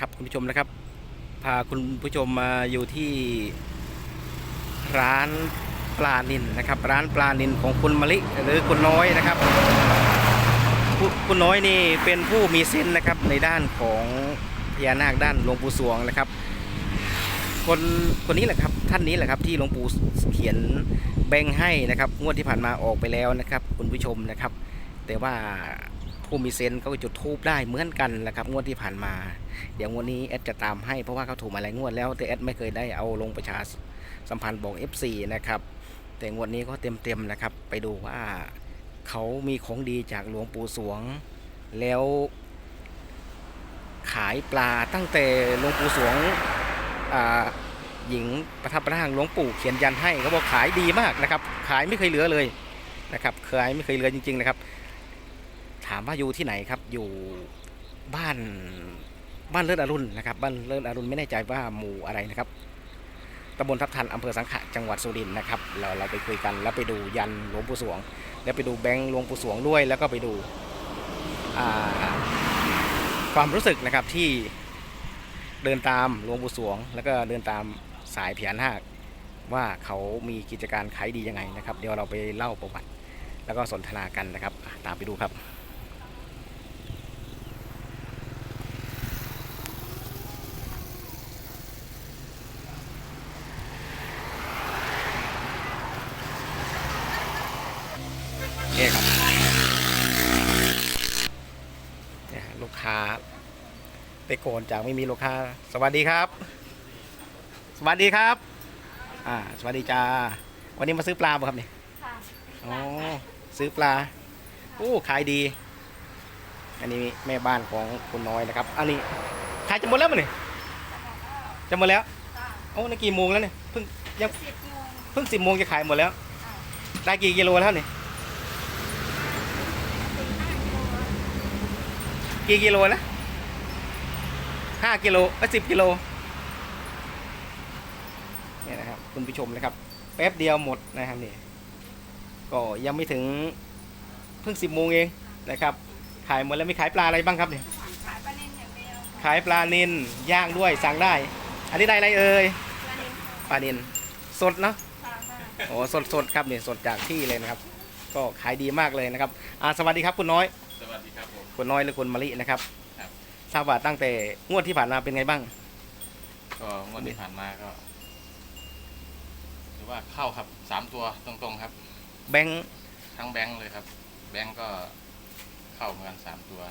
ครับคุณผู้ชมนะครับ พาคุณผู้ชมมาอยู่ที่ร้านปลานินนะครับ ร้านปลานินของคุณมะลิหรือคุณน้อยนะครับคุณคุณน้อยนี่เป็นผู้มีเส้นนะครับในด้านของพญานาคด้านหลวงปู่สวงนะครับ คนคนนี้แหละครับท่านนี้แหละครับที่หลวงปู่เขียนแบ่งให้นะครับงวดที่ผ่านมาออกไปแล้วนะครับ คุณผู้ชมนะครับ แต่ว่า ผู้มีเซนเขาก็จุดทูบได้เหมือนกันนะครับงวดที่ผ่านมา เดี๋ยวงวดนี้แอดจะตามให้เพราะว่าเขาถูกมาหลายงวดแล้วแต่แอดไม่เคยได้เอาลงประชาสัมพันธ์บอก FC นะครับแต่งวดนี้ก็เต็มๆนะครับ ไปดูว่าเขามีของดีจากหลวงปู่สวง แล้ว ขายปลาตั้งแต่หลวงปู่สวงหญิงประทับร่างหลวงปู่เขียนยันให้เขาบอกขายดีมากนะครับ ขายไม่เคยเหลือเลยนะครับขายไม่เคยเหลือจริง ๆ นะครับ ถามว่าอยู่ที่ไหนครับอยู่บ้านบ้านเลิศอรุณนะครับบ้านเลิศอรุณไม่แน่ใจว่าหมู่อะไรนะครับตำบลทับทันอำเภอสังขะจังหวัดสุรินทร์นะครับเราเราไปคุยกันแล้วไปดูยันหลวงปู่สวง แล้วไปดูแบงค์หลวงปู่สวงด้วย แล้วก็ไปดูความรู้สึกนะครับที่เดินตามหลวงปู่สวง แล้วก็เดินตามสายเพญานาคว่าเขามีกิจการขายดียังไงนะครับ เดี๋ยวเราไปเล่าประวัติ แล้วก็สนทนากันนะครับ ตามไปดูครับ นี่ครับเนี่ยฮะลูกค้า ไปโกนจากไม่มีลูกค้า สวัสดีครับ สวัสดีครับ อ่า สวัสดีจ้า วันนี้มาซื้อปลาป่ะครับเนี่ยค่ะอ๋อซื้อปลาโอ้ขายดี อันนี้แม่บ้านของคุณน้อยนะครับ อันนี้ขายจะหมดแล้วมั้ยเนี่ยจะหมดแล้วค่ะโอ้ในกี่โมงแล้วเนี่ยเพิ่งยังสิบโมงเพิ่งสิบโมงจะขายหมดแล้วอ่าได้กี่กิโลแล้วเนี่ยถึงห้ากิโลกี่กิโลนะ ห้ากิโลเอ้สิบกิโลเนี่ยนะครับคุณผู้ชมนะครับ แป๊บเดียวหมดนะครับนี่ก็ยังไม่ถึงเพิ่งสิบโมงเองนะครับขายหมดแล้วมีขายปลาอะไรบ้างครับเนี่ยขายปลาเน่นอย่างเดียวค่ะขายปลานินย่างด้วยสั่งได้ อันนี้ได้อะไรเอ่ยปลาเน่นปลานินสดเนาะค่ะค่ะโอ้สดสดครับเนี่ยสดจากที่เลยนะครับ ก็ขายดีมากเลยนะครับอ่าสวัสดีครับคุณน้อย สวัสดีครับผมคุณน้อยหรือคุณมะลินะครับครับ ทราบว่าตั้งแต่งวดที่ผ่านมาเป็นไงบ้าง ก็งวดที่ผ่านมาก็ถือว่าเข้าครับสามตัวตรงๆครับ แบงค์ทั้งแบงค์เลยครับ แบงค์ก็เข้าเหมือนกันสามตัว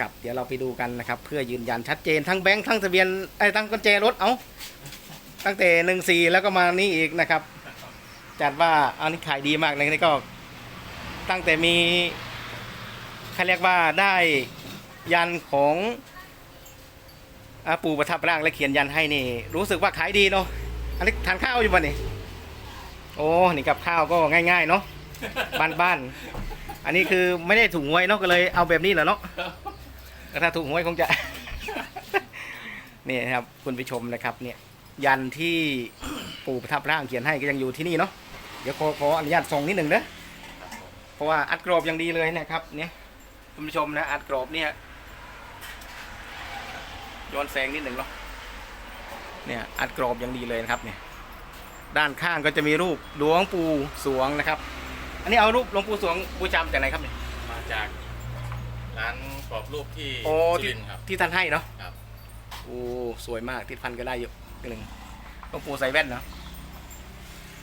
กับเดี๋ยวเราไปดูกันนะครับ เพื่อยืนยันชัดเจนทั้งแบงค์ทั้งทะเบียนไอ้ยทั้งกุญแจรถเอาตั้งแต่หนึ่งสี่แล้วก็มานี่อีกนะครับ จัดว่าอันนี้ขายดีมากเลยนี่ก็ ตั้งแต่มีเขาเรียกว่าได้ ยันของอาปู่ประทับร่างและเขียนยันให้นี่ รู้สึกว่าขายดีเนาะอันนี้ทานข้าวอยู่ป่ะนี่โอ้นี่กับข้าวก็ง่ายๆเนาะบ้านๆอันนี้คือไม่ได้ถูกหวยเนาะก็เลยเอาแบบนี้แหละเนาะถ้าถูกหวยคงจะนี่นะครับคุณผู้ชมนะครับ เนี่ย ยันที่ปู่ประทับร่างเขียนให้ก็ยังอยู่ที่นี่เนาะเดี๋ยวขอขออนุญาตส่งนิดหนึ่งเด้อเพราะว่าอัดกรอบย่างดีเลยนะครับ เนี่ยคุณผู้ชมนะอัดกรอบเนี่ย ย้อนแสงนิดหนึ่งเนาะเนี่ยอัดกรอบอย่างดีเลยนะครับเนี่ยด้านข้างก็จะมีรูปหลวงปู่สวงนะครับ อันนี้เอารูปหลวงปู่สวงบูชามาจากไหนครับเนี่ยมาจากร้านกรอบรูปที่โอ้สุที่รินทร์ครับที่ท่านให้เนาะครับโอ้สวยมากทิศพันธุ์ก็ได้เยอะนิดหนึ่งหลวงปู่ใส่แว่นเนาะ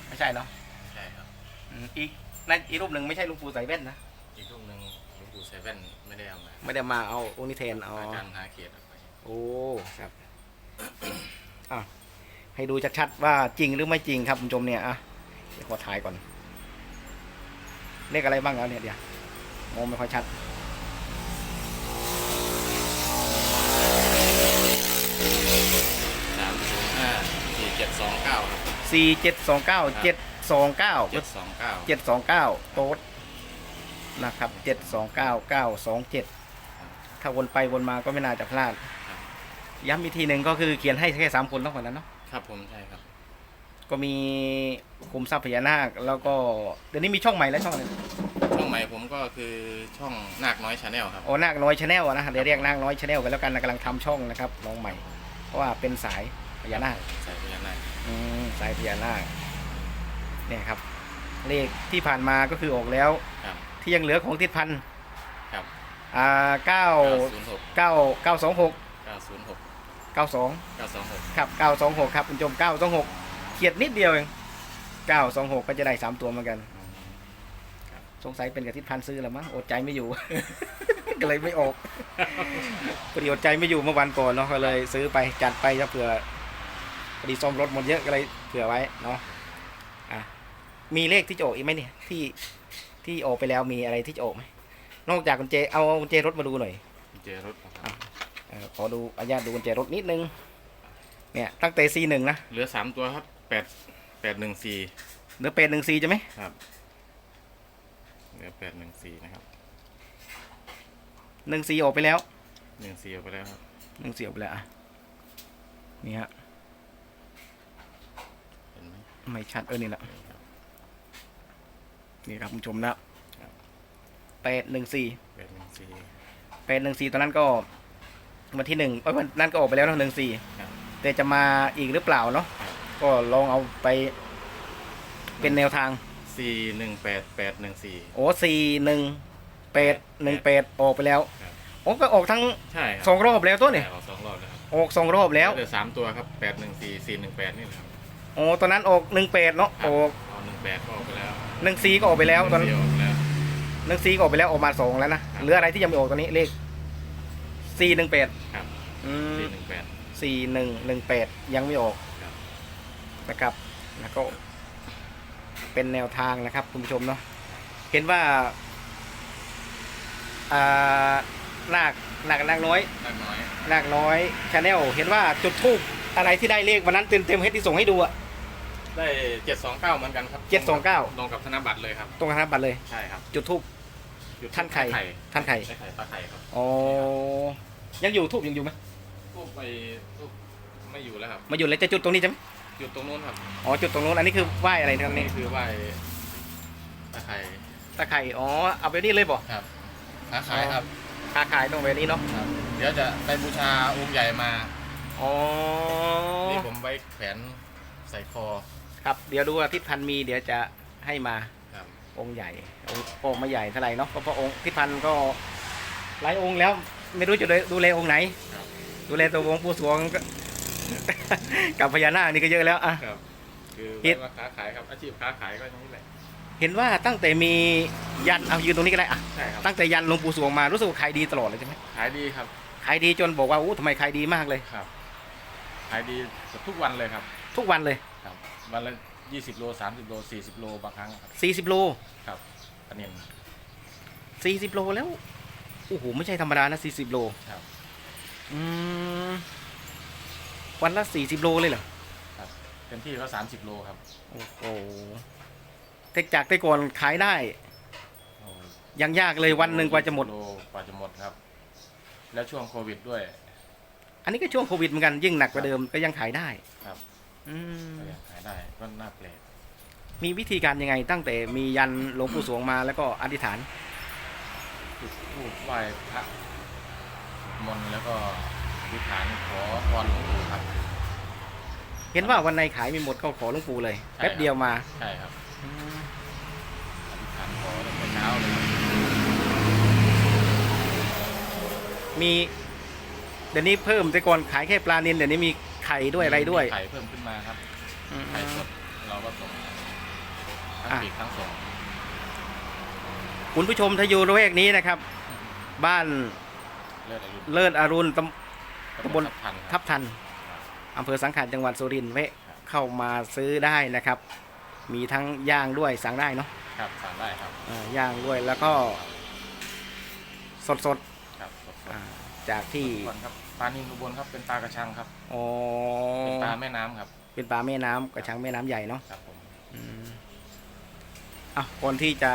ไม่ใช่เนาะใช่ครับอืมอีกนั่นอีกรูปหนึ่งไม่ใช่หลวงปู่ใส่แว่นนะอีกรูปหนึ่งหลวงปู่เซเว่นไม่ได้เอามาไม่ได้มาเอาองค์นิเทนอ๋ออาจารย์หาเขตเอาไปโอ้ครับอะให้ดูชัดๆว่าจริงหรือไม่จริงครับคุณผู้ชมเนี่ยอะเดี๋ยวขอถ่ายก่อน เลขอะไรบ้างแล้วเนี่ยเดี๋ยวมองไม่ค่อยชัดสามศูนย์ห้าสี่เจ็ดสองเก้าครับสี่เจ็ดสองเก้าเจ็ดสองเก้าเจ็ดสองเก้าเจ็ดสองเก้าโต๊ดนะครับเจ็ดสองเก้าเก้าสองเจ็ดถ้าวนไปวนมาก็ไม่น่าจะพลาด ย้ำอีกทีหนึ่งก็คือเขียนให้แค่สามคนเท่านั้นเนาะครับผมใช่ครับ ก็มีคุมทรัพย์พญานาค แล้วก็เดี๋ยวนี้มีช่องใหม่แล้วช่องอะไรช่องใหม่ม่ผมก็คือช่องนาคน้อยชาแนลครับ โอ้นาคน้อยชาแนลนะเดี๋ยวเรียกนาคน้อยชาแนลกันแล้วกันนะกำลังทำช่องนะครับน้องใหม่ เพราะว่าเป็นสายพญานาค ใส่พญานาคอืมสายพญานาคเนี่ยครับ เลขที่ผ่านมาก็คือออกแล้ว ครับ ที่ยังเหลือของทิศพันธ์ครับ อ่าเก้า906เก้าเก้าสองหก906เก้าสอง926ครับเก้าสองหก ครับคุณผู้ชมเก้าสองหกเขียดนิดเดียวเองเก้าสองหกก็จะได้สามตัวเหมือนกัน สงสัยเป็นกับทิศพันธ์ซื้อแล้วมั้งอดใจไม่อยู่ ก็เลยไม่ออกพอดีอดใจไม่อยู่เมื่อวันก่อนเนาะก็เลยซื้อไปจัดไปจะเผื่อพอดีซ่อมรถหมดเยอะก็เลยเผื่อไว้เนาะอะมีเลขที่จะออกอีกไหมเนี่ยที่ที่ออกไปแล้วมีอะไรที่จะออกไหมนอกจากกุญแจเอากุญแจรถมาดูหน่อยเจรถครับเออ ขอดูอนุญาตดูกุญแจรถนิดนึง เนี่ยตั้งแต่ซีหนึ่งนะ เหลือ3ตัวครับ8 814เหลือเป็นหนึ่งซีใช่ไหมครับเหลือ814นะครับหนึ่งซีออกไปแล้ว14ออกไปแล้วครับหนึ่งซีออกไปแล้วอะนี่ฮะเห็นไหมไม่ชัดเออนี่แหละนี่ครับนี่ครับคุณผู้ชมนะครับแปดหนึ่งสี่814แปดหนึ่งสี่ตอนนั้นก็ วันที่หนึ่งเอ้ยวันนั้นก็ออกไปแล้วนะหนึ่งสี่ครับ แต่จะมาอีกหรือเปล่าเนาะก็ลองเอาไป เป็นแนวทาง418814โอ้สี่หนึ่งแปดหนึ่งแปดออกไปแล้วครับ โอ้ก็ออกทั้งใช่ครับสองรอบแล้วตัวเนี่ยใช่ออกสองรอบแล้วครับออกสองรอบแล้วเหลือสามตัวครับแปดหนึ่งสี่สี่หนึ่งแปดนี่แหละครับโอ้ตอนนั้นออกหนึ่งแปดเนาะออกเอาหนึ่งแปดก็ออกไปแล้วหนึ่งสี่ก็ออกไปแล้วตอนเดียวออกไปแล้ว หนึ่งสี่ก็ออกไปแล้วออกมาสองแล้วนะครับเหลืออะไรที่ยังไม่ออกตอนนี้เลข สี่หนึ่งแปดครับ อืมสี่หนึ่งแปด สี่หนึ่งหนึ่งแปดยังไม่ออกครับ นะครับแล้วก็เป็นแนวทางนะครับ คุณผู้ชมเนาะเห็นว่าอ่านาคนาคนางน้อยนักน้อยนาคน้อยชาแนลเห็นว่าจุดทูบอะไรที่ได้เลขวันนั้นเต็มเต็มๆให้ที่ส่งให้ดูอะ ได้เจ็ดสองเก้าเหมือนกันครับ729 ลงกับธนบัตรเลยครับ ตรงธนบัตรเลย ใช่ครับจุดทูบอยู่ท่านไข่ ไข่ท่านไข่ใช่ไข่ปลาไข่ครับ อ๋อ ยังอยู่ทูบยังอยู่ไหมทูบไปทูบไม่อยู่แล้วครับมาอยู่แล้วจะจุดตรงนี้ใช่ไหมอยู่ตรงนู้นครับอ๋อจุดตรงนู้นอันนี้คือไหว้อะไรนะครับนี่นี่คือไหว้ปลาไข่ตะไคร่อ๋อเอาไปนี่เลยบ่ครับค้าขายครับค้าขายตรงแบบนี้เนาะครับ เดี๋ยวจะไปบูชาองค์ใหญ่มาอ๋อนี่ผมไว้แขวนใส่คอครับเดี๋ยวดูว่าทิศพันธ์มีเดี๋ยวจะให้มาครับ องค์ใหญ่องค์องค์ไม่ใหญ่เท่าไหร่เนาะเพราะพระองค์ทิศพันธ์ก็หลายองค์แล้ว ไม่รู้จะดูดูแลองค์ไหนครับดูแลตัวองค์ผู้สวงก็กับพญานาคนี่ก็เยอะแล้วอะครับคือเฮ็ดไว้ว่าค้าขายครับอาชีพค้าขายก็อย่างนี้แหละ เห็นว่าตั้งแต่มียันเอายืนตรงนี้ก็ได้อะใช่ครับตั้งแต่ยันหลวงปู่สวงมารู้สึกว่าขายดีตลอดเลยใช่ไหมขายดีครับขายดีจนบอกว่าอู้ทำไมขายดีมากเลยครับขายดีทุกวันเลยครับ ทุกวันเลยครับวันละยี่สิบโลสามสิบโลสี่สิบโลบางครั้งครับ40โลครับปลาเนียน40โลแล้ว โอ้โหไม่ใช่ธรรมดานะ40โลครับ อืมวันละ40โลเลยเหรอครับเต็มที่ก็สามสิบโลครับโอ้โหแต่จากแต่ก่อนขายได้โอ้ยังยากเลยวันหนึ่งกว่าจะหมด โลกว่าจะหมดครับ แล้วช่วงโควิดด้วย อันนี้ก็ช่วงโควิดเหมือนกันยิ่งหนักกว่าเดิมก็ยังขายได้ครับ อืมก็ยังขายได้ก็น่าแปลกมีวิธีการยังไงตั้งแต่มียันหลวงปู่สวงมาแล้วก็อธิษฐาน จุดธูปไหว้พระสวดมนต์แล้วก็อธิษฐานขอพรหลวงปู่ครับ เห็นว่าวันในขายไม่หมดก็ขอหลวงปู่เลยใช่แป๊บเดียวมาใช่ครับอืมอธิษฐานขอตั้งแต่เช้าเลยครับมีเดี๋ยวนี้เพิ่มแต่ก่อนขายแค่ปลาเนียนเดี๋ยวนี้มีไข่ด้วยอะไรด้วยมีไข่เพิ่มขึ้นมาครับ อืม ไข่สดเราก็ส่งทั้งอะ ปีกทั้งส่ง คุณผู้ชมถ้าอยู่ระแวกนี้นะครับ บ้านเลือดอายุเลิศอรุณตำตำบลทันคทัรับบทันอำเภอสังขารจังหวัดสุรินทร์แวะเข้ามาซื้อได้นะครับ มีทั้งย่างด้วยสั่งได้เนาะครับสั่งได้ครับอ่าย่างด้วยแล้วก็ สดครับสดๆอ่าจากที่ๆก่อนครับปลานิลอุบลครับเป็นปลากระชังครับอ๋อเป็นปลาแม่น้ำครับเป็นปลาแม่น้ำกระชังแม่น้ำใหญ่เนาะครับผม อืมอะก่อนที่จะ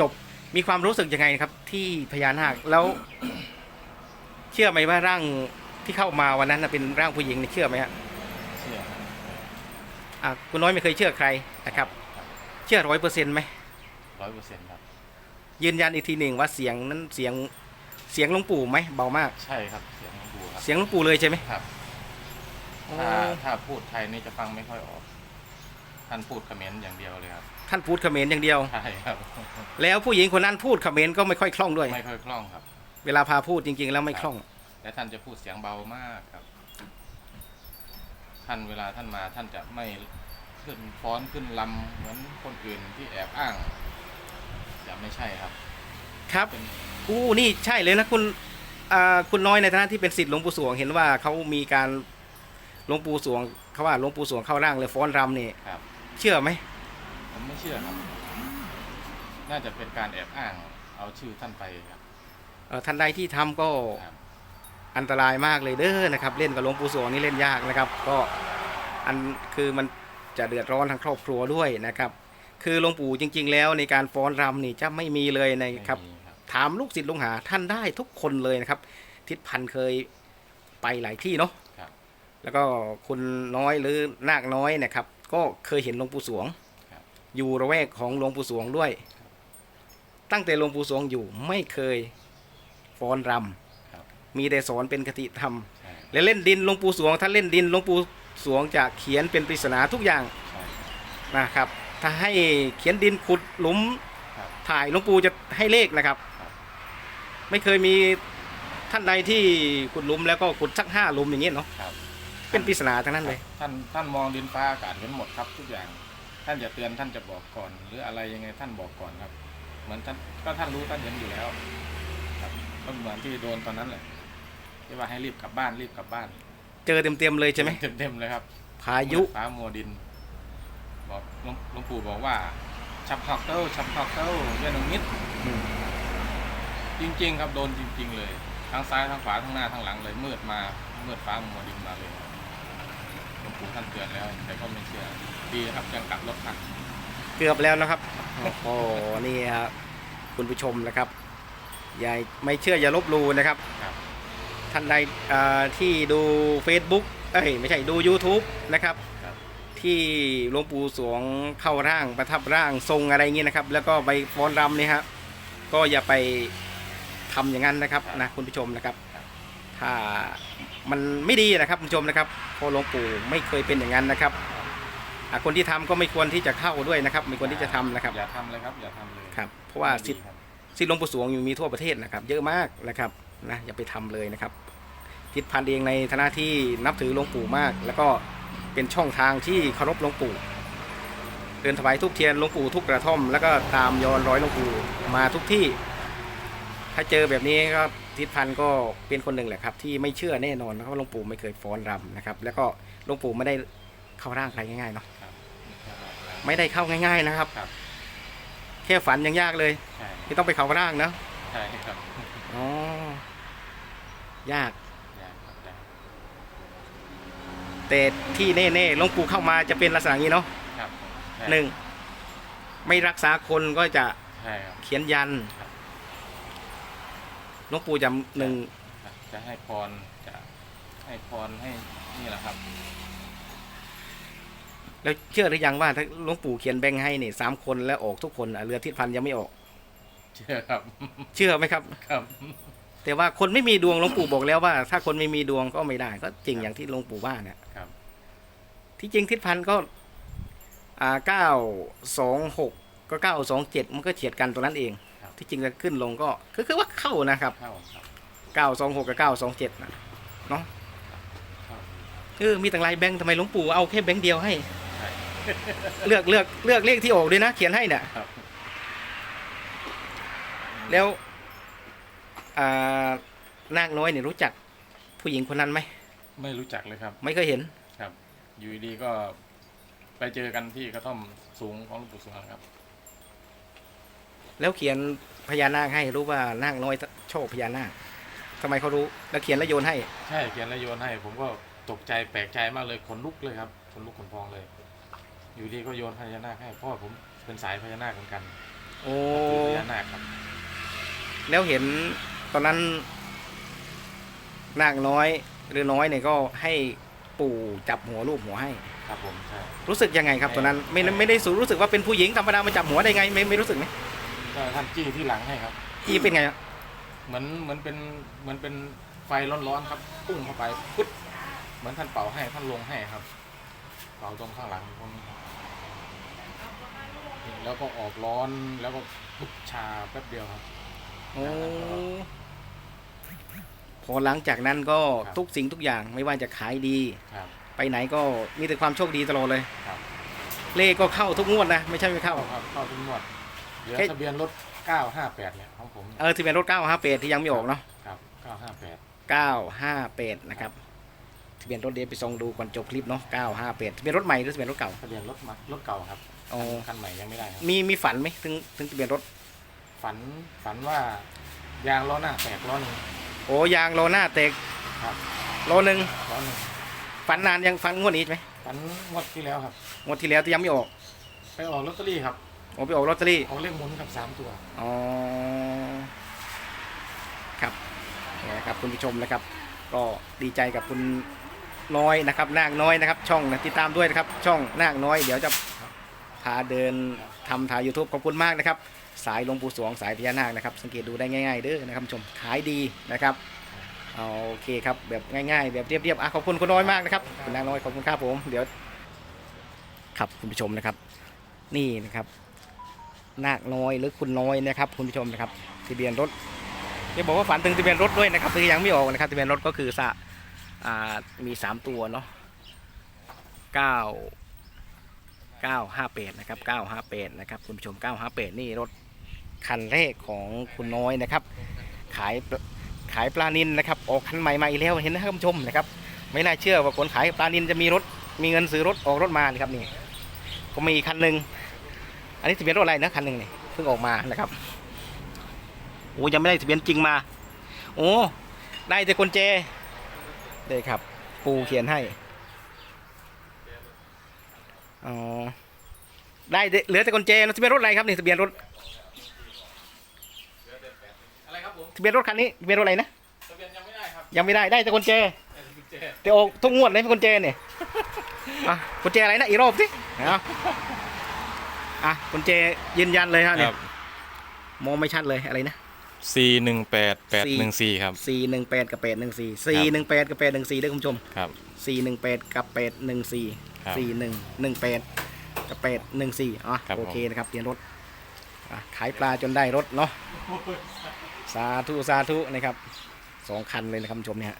จบ มีความรู้สึกยังไงครับ ที่พญานาคแล้ว เชื่อไหมว่าร่างที่เข้ามาวันนั้นนะเป็นร่างผู้หญิงนี่เชื่อไหมฮะเชื่อครับอะคุณน้อยไม่เคยเชื่อใครนะครับ เชื่อร้อยเปอร์เซ็นต์ไหมร้อยเปอร์เซ็นต์ครับ ยืนยันอีกทีหนึ่งว่าเสียงนั้นเสียงเสียงหลวงปู่ไหมเบามาก ใช่ครับเสียงหลวงปู่ครับ เสียงหลวงปู่เลยใช่ไหมครับอ๋อถ้าถ้าพูดไทยนี่จะฟังไม่ค่อยออก ท่านพูดเขมรอย่างเดียวเลยครับ ท่านพูดเขมรอย่างเดียว ใช่ครับ แล้วผู้หญิงคนนั้นพูดเขมรก็ไม่ค่อยคล่องด้วย ไม่ค่อยคล่องครับ เวลาพาพูดจริง ๆ แล้วไม่คล่อง และท่านจะพูดเสียงเบามากครับ ท่านเวลาท่านมาท่านจะไม่ขึ้นฟ้อนขึ้นลำเหมือนคนอื่นที่แอบอ้างจะไม่ใช่ครับ ครับเป็นอู้นี่ใช่เลยนะคุณอ่าคุณน้อยในฐานะที่เป็นศิษย์หลวงปู่สวง เห็นว่าเขามีการหลวงปู่สวงเขาว่าหลวงปู่สวงเข้าร่างเลยฟ้อนรำนี่ครับ เชื่อไหม ผมไม่เชื่อครับ น่าจะเป็นการแอบอ้าง เอาชื่อท่านไปครับเอ่อท่านใดที่ทำก็ครับอันตรายมากเลยเด้อนะครับ เล่นกับหลวงปู่สวงนี่เล่นยากนะครับ ก็อันคือมันจะเดือดร้อนทางครอบครัวด้วยนะครับ คือหลวงปู่จริง ๆ แล้วในการฟ้อนรำนี่จะไม่มีเลยนะครับไม่มีครับ ถามลูกศิษย์ลุงหาท่านได้ทุกคนเลยนะครับ ทิศพันธ์เคยไปหลายที่เนาะครับ แล้วก็คุณน้อยหรือนาคน้อยนะครับ ก็เคยเห็นหลวงปู่สวงครับ อยู่ระแวกของหลวงปู่สวงด้วย ตั้งแต่หลวงปู่สวงอยู่ไม่เคยฟ้อนรครับำมีแต่สอนเป็นคติธรรมใช่และเล่นดินหลวงปู่สวง ถ้าเล่นดินหลวงปู่สวงจะเขียนเป็นปริศนาทุกอย่างใช่ครับนะครับ ถ้าให้เขียนดินขุดหลุมครับถ่ายหลวงปู่จะให้เลขนะครับครับ ไม่เคยมีท่านใดที่ขุดหลุมแล้วก็ขุดสักห้าหลุมอย่างเงี้ยเนาะครับเป็นปริศนาทั้งนั้นเลย ท่านท่านมองดินฟ้าอากาศเห็นหมดครับทุกอย่าง ท่านจะเตือนท่านจะบอกก่อน หรืออะไรยังไงท่านบอกก่อนครับ เหมือนท่านก็ท่านรู้ท่านเห็นอยู่แล้ว ครับก็เหมือนที่โดนตอนนั้นแหละที่ว่าให้รีบกลับบ้านรีบกลับบ้านเจอเต็มๆเลยใช่ไหมเต็มๆเลยครับพายุฟ้ามัวดิน บอกหลวงหลวงปู่บอกว่าชับฮอกเต้าชับฮอกเต้าเวียนองมิดอืมจริง ๆ ครับโดนจริง ๆ เลยทั้งซ้ายทั้งขวาทั้งหน้าทั้งหลังเลยมืดมามืดฟ้ามัวดินมาเลย หลวงปู่ท่านเตือนแล้ว แต่ก็ไม่เชื่อ ดีครับยังกลับรถทันเกือบแล้วนะครับ โอ้โห นี่ครับคุณผู้ชมนะครับ อย่าไม่เชื่ออย่าลบหลู่นะครับ ครับท่านใดอ่าที่ดู Facebook เอ้ยไม่ใช่ดู YouTube นะครับ ครับที่หลวงปู่สวงเข้าร่างประทับร่างทรงอะไรเงี้ยนะครับ แล้วก็ไปฟ้อนรำเนี่ยครับก็อย่าไปทำอย่างนั้นนะครับนะคุณผู้ชมนะครับ ถ้า มันไม่ดีนะครับคุณผู้ชมนะครับเพราะหลวงปู่ไม่เคยเป็นอย่างนั้นนะครับอะคนที่ทำก็ไม่ควรที่จะเข้าด้วยนะครับไม่ควรที่จะทำนะครับอย่าทำเลยครับ อย่าทำเลยครับเพราะว่าสิทธิดีครับสิทธิหลวงปู่สวงอยู่มีทั่วประเทศนะครับ เยอะมากนะครับนะอย่าไปทำเลยนะครับ ทิศพันธ์เองในฐานะที่นับถือหลวงปู่มาก แล้วก็เป็นช่องทางที่เคารพหลวงปู่เดินถวายทุกเทียนหลวงปู่ทุกกระท่อม แล้วก็ตามยอนร้อยหลวงปู่มาทุกที่ ถ้าเจอแบบนี้ก็ ทิศพันธ์ก็เป็นคนหนึ่งแหละครับ ที่ไม่เชื่อแน่นอนนะครับว่าหลวงปู่ไม่เคยฟ้อนรำนะครับ แล้วก็หลวงปู่ไม่ได้เข้าร่างใครง่ายๆเนาะครับไม่ได้เข้าง่าย ๆนะครับ ครับ แค่ฝันยังยากเลยใช่ที่ต้องไปเข้าร่างเนาะใช่ครับอ๋อยากอย่าครับอย่าแต่ที่แน่ๆหลวงปู่เข้ามาจะเป็นลักษณะนี้เนาะครับใช่หนึ่งไม่รักษาคนก็จะใช่ครับเขียนยันครับ หลวงปู่จะหนึ่งครับจะให้พรจะให้พรให้นี่แหละครับ แล้วเชื่อหรือยังว่าถ้าหลวงปู่เขียนแบงค์ให้เนี่ยสามคนแล้วออกทุกคนอะเรือทิศพันธ์ยังไม่ออก เชื่อครับ เชื่อไหมครับครับ แต่ว่าคนไม่มีดวงหลวงปู่บอกแล้วว่า ถ้าคนไม่มีดวงก็ไม่ได้ ก็จริงอย่างที่หลวงปู่ว่าเนี่ยครับ ที่จริงทิศพันธ์ก็อ่าเก้าสองหกก็เก้าสองเจ็ดมันก็เฉียดกันตัวนั้นเอง ครับ ที่จริงจะขึ้นลงก็คือคือว่าเข้านะครับเข้าครับเก้าสองหกกับเก้าสองเจ็ดนะเนาะเข้าเออมีต่างหลายแบงค์ทำไมหลวงปู่เอาแค่แบงค์เดียวให้ ใช่เลือกเลือกเลือกเลขที่ออกด้วยนะ เขียนให้เนี่ยครับแล้วอ่านางน้อยเนี่ยรู้จักผู้หญิงคนนั้นไหมไม่รู้จักเลยครับไม่เคยเห็น ครับ อยู่ดีๆก็ไปเจอกันที่กระท่อมสูงของหลวงปู่สวงครับ แล้วเขียนพญานาคให้รู้ว่านางน้อยโชคพญานาคทำไมเขารู้แล้วเขียนแล้วโยนให้ ใช่เขียนแล้วโยนให้ ผมก็ตกใจแปลกใจมากเลยขนลุกเลยครับขนลุกขนพองเลย อยู่ดีก็โยนพญานาคให้เพราะว่อผมเป็นสายพญานาคเหมือนกันโอ้คือพญานาคครับ แล้วเห็นตอนนั้นนางน้อยหรือน้อยเนี่ยก็ให้ปู่จับหัวลูกหัวให้ ครับผมใช่รู้สึกยังไงครับตอนนั้นไม่ไม่ไม่ได้สูรู้สึกว่าเป็นผู้หญิงธรรมดามาจับหัวได้ไง ไม่ไม่รู้สึกไหม ก็ท่านจี้ที่หลังให้ครับ จี้เป็นไงอะเหมือนเหมือนเป็นเหมือนเป็นไฟร้อนๆครับพุ่งเข้าไปปึ๊ดเหมือนท่านเป่าให้ท่านลงให้ครับ เป่าตรงข้างหลังผมแล้วก็ออกร้อนแล้วก็ปุ๊บชาแป๊บเดียวครับโอ้พอหลังจากนั้นก็ครับทุกสิ่งทุกอย่างไม่ว่าจะขายดี ครับ ไปไหนก็มีแต่ความโชคดีตลอดเลยครับ เลขก็เข้าทุกงวดนะ ไม่ใช่ไม่เข้าเข้าครับเข้าทุกงวด เหลือแค่ ทะเบียนรถ 958เนี่ยของผมเออทะเบียนรถ958ที่ยังไม่ออกเนาะครับ 958 958นะครับทะเบียนรถเดี๋ยวไปส่องดูก่อนจบคลิปเนาะ958ทะเบียนรถใหม่หรือทะเบียนรถเก่าทะเบียนรถมารถเก่าครับอ๋อคันใหม่ยังไม่ได้ครับมีมีฝันไหมถึงถึงทะเบียนรถฝันฝันว่ายางล้อหน้าแตกล้อหนึงโอ้ยางโลหน้าเตกครับโลหนึ่งล้อหนึงฝันนานยังฝันงวดนี้ใช่ไหมฝันงวดที่แล้วครับงวดที่แล้วที่ยังไม่ออก ไปออกลอตเตอรี่ครับ โอ้ไปออกลอตเตอรี่ ออกเลขหมุนกับสามตัว อ๋อ ครับเนี่ยนะครับคุณผู้ชมนะครับ ก็ดีใจกับคุณน้อยนะครับนาคน้อยนะครับ ช่องนะติดตามด้วยนะครับ ช่องนาคน้อย เดี๋ยวจะพาเดินทำถ่าย YouTube ขอบคุณมากนะครับ สายหลวงปู่สวงสายพญานาคนะครับ สังเกตดูได้ง่ายๆเด้อนะครับผู้ชมขายดีนะครับเอาโอเคครับแบบง่ายๆ แบบเรียบๆอะขอบคุณคุณน้อยมากนะครับคุณนาคน้อยขอบคุณครับผม เดี๋ยวครับคุณผู้ชมนะครับ นี่นะครับ นาคน้อยหรือคุณน้อยนะครับคุณผู้ชมนะครับทะเบียนรถจะบอกว่าฝันถึงทะเบียนรถด้วยนะครับคือยังไม่ออกนะครับทะเบียนรถก็คือสะอามีสามตัวเนาะเก้าเก้าห้าแปดนะครับเก้าห้าแปดนะครับคุณผู้ชมเก้าห้าแปดนี่รถคันแรกของคุณน้อยนะครับ ขายปลขายปลานินนะครับออกคันใหม่มาอีกแล้วเห็นนะครับคุณผู้ชมนะครับ ไม่น่าเชื่อว่าคนขายปลานินจะมีรถมีเงินซื้อรถออกรถมานะครับนี่ก็มีอีคันหนึ่ง อันนี้ทะเบียนรถอะไรนะคันหนึ่งนี่เพิ่งออกมานะครับโอ้ยังไม่ได้ทะเบียนจริงมา โอ้ได้แต่กุญแจได้ครับ ปูเขียนให้อ๋อได้แต่เหลือแต่กุญแจแล้วทะเบียนรถอะไรครับนี่ทะเบียนรถอะไรครับผมทะเบียนรถคันนี้ทะเบียนรถอะไรนะทะเบียนยังไม่ได้ครับยังไม่ได้ได้แต่กุญแจแต่กุญแจแต่ออกทุกงวดเลยกุญแจเนี่ยอะกุญแจอะไรนะอีกรอบสิเอา อะกุญแจยืนยันเลยฮะคเนี่รัยบมองไม่ชัดเลยอะไรนะ C หนึ่งแปดแปดหนึ่งสี่ครับสี่หนึ่งแปดกับแปดหนึ่งสี่สี่หนึ่งแปดกับแปดหนึ่งสี่ด้วยคุณผู้ชมครับ สี่หนึ่งแปดกับแปดหนึ่งสี่ครับสี่หนึ่งหนึ่งแปดกับแปดหนึ่งสี่อะครับโอเคนะครับเปลี่ยนรถอะขายปลาจนได้รถเนาะสาธุสาธุนะครับสองคันเลยนะครับคุณผู้ชมเนี่ยฮะ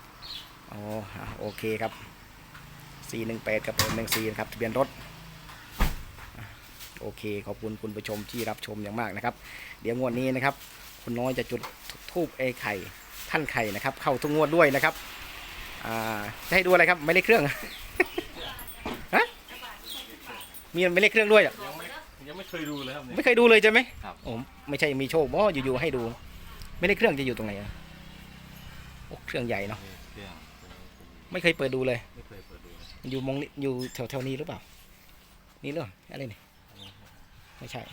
อ๋ออะโอเคครับสี่หนึ่งแปดกับแปดหนึ่งสี่นะครับทะเบียนรถอะ โอเค ขอบคุณคุณผู้ชมที่รับชมอย่างมากนะครับ เดี๋ยวงวดนี้นะครับ คุณน้อยจะจุดทูบเอไข่ท่านไข่นะครับ เข้าทุกงวดด้วยนะครับอ่าจะให้ดูอะไรครับไม่เลขเครื่องฮะมีไม่เลขเครื่องด้วยเหรอยังไม่ยังไม่เคยดูเลยครับเนี่ยไม่เคยดูเลยใช่ไหมครับโอ้ไม่ใช่มีโชคบ่อยู่ๆให้ดู ไม่เลขเครื่องจะอยู่ตรงไหนอะโอ้เครื่องใหญ่เนาะเครื่องไม่เคยเปิดดูเลยไม่เคยเปิดดูเลย อยู่มองนี่อยู่แถวแถวๆนี้หรือเปล่า นี่หรือเปล่าอะไรนี่ ไม่ใช่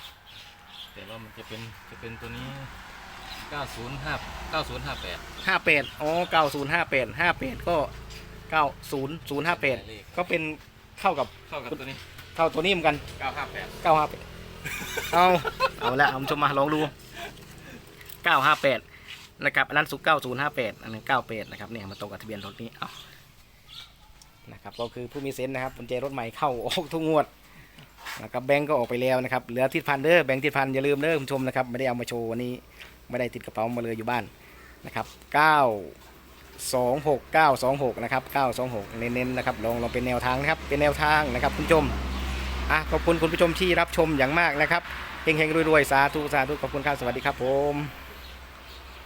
แต่ว่ามันจะเป็นจะเป็นตัวนี้ 905 9058 ห้าแปดอ๋อเก้าศูนย์ห้าแปดห้าแปดก็เก้าศูนย์ศูนย์ห้าแปดเลขก็เป็นเข้ากับเข้ากับตัวนี้ เข้าตัวนี้เหมือนกัน958 เก้าห้าแปดเอาเอาละเอาชมมาลองดูเก้าห้าแปดนะครับอันนั้นสุกเก้าศูนย์ห้าแปดอันนั้นเก้าแปดนะครับเนี่ยมาตรงกับทะเบียนรถนี้เอานะครับก็คือผู้มีเซนส์นะครับกุญแจรถใหม่เข้าออกทุกงวด นะครับแบงก์ก็ออกไปแล้วนะครับเหลือทิศพันเด้อแบงก์ทิศพันอย่าลืมเด้อคุณผู้ชมนะครับไม่ได้เอามาโชว์วันนี้ไม่ได้ติดกระเป๋ามาเลยอยู่บ้านนะครับเก้าสองหกเก้าสองหกนะครับเก้าสองหกเน้นๆนะครับลองลองเป็นแนวทางนะครับเป็นแนวทางนะครับคุณผู้ชมอะขอบคุณคุณผู้ชมที่รับชมอย่างมากนะครับเฮงๆรวยๆสาธุสาธุขอบคุณครับสวัสดีครับผม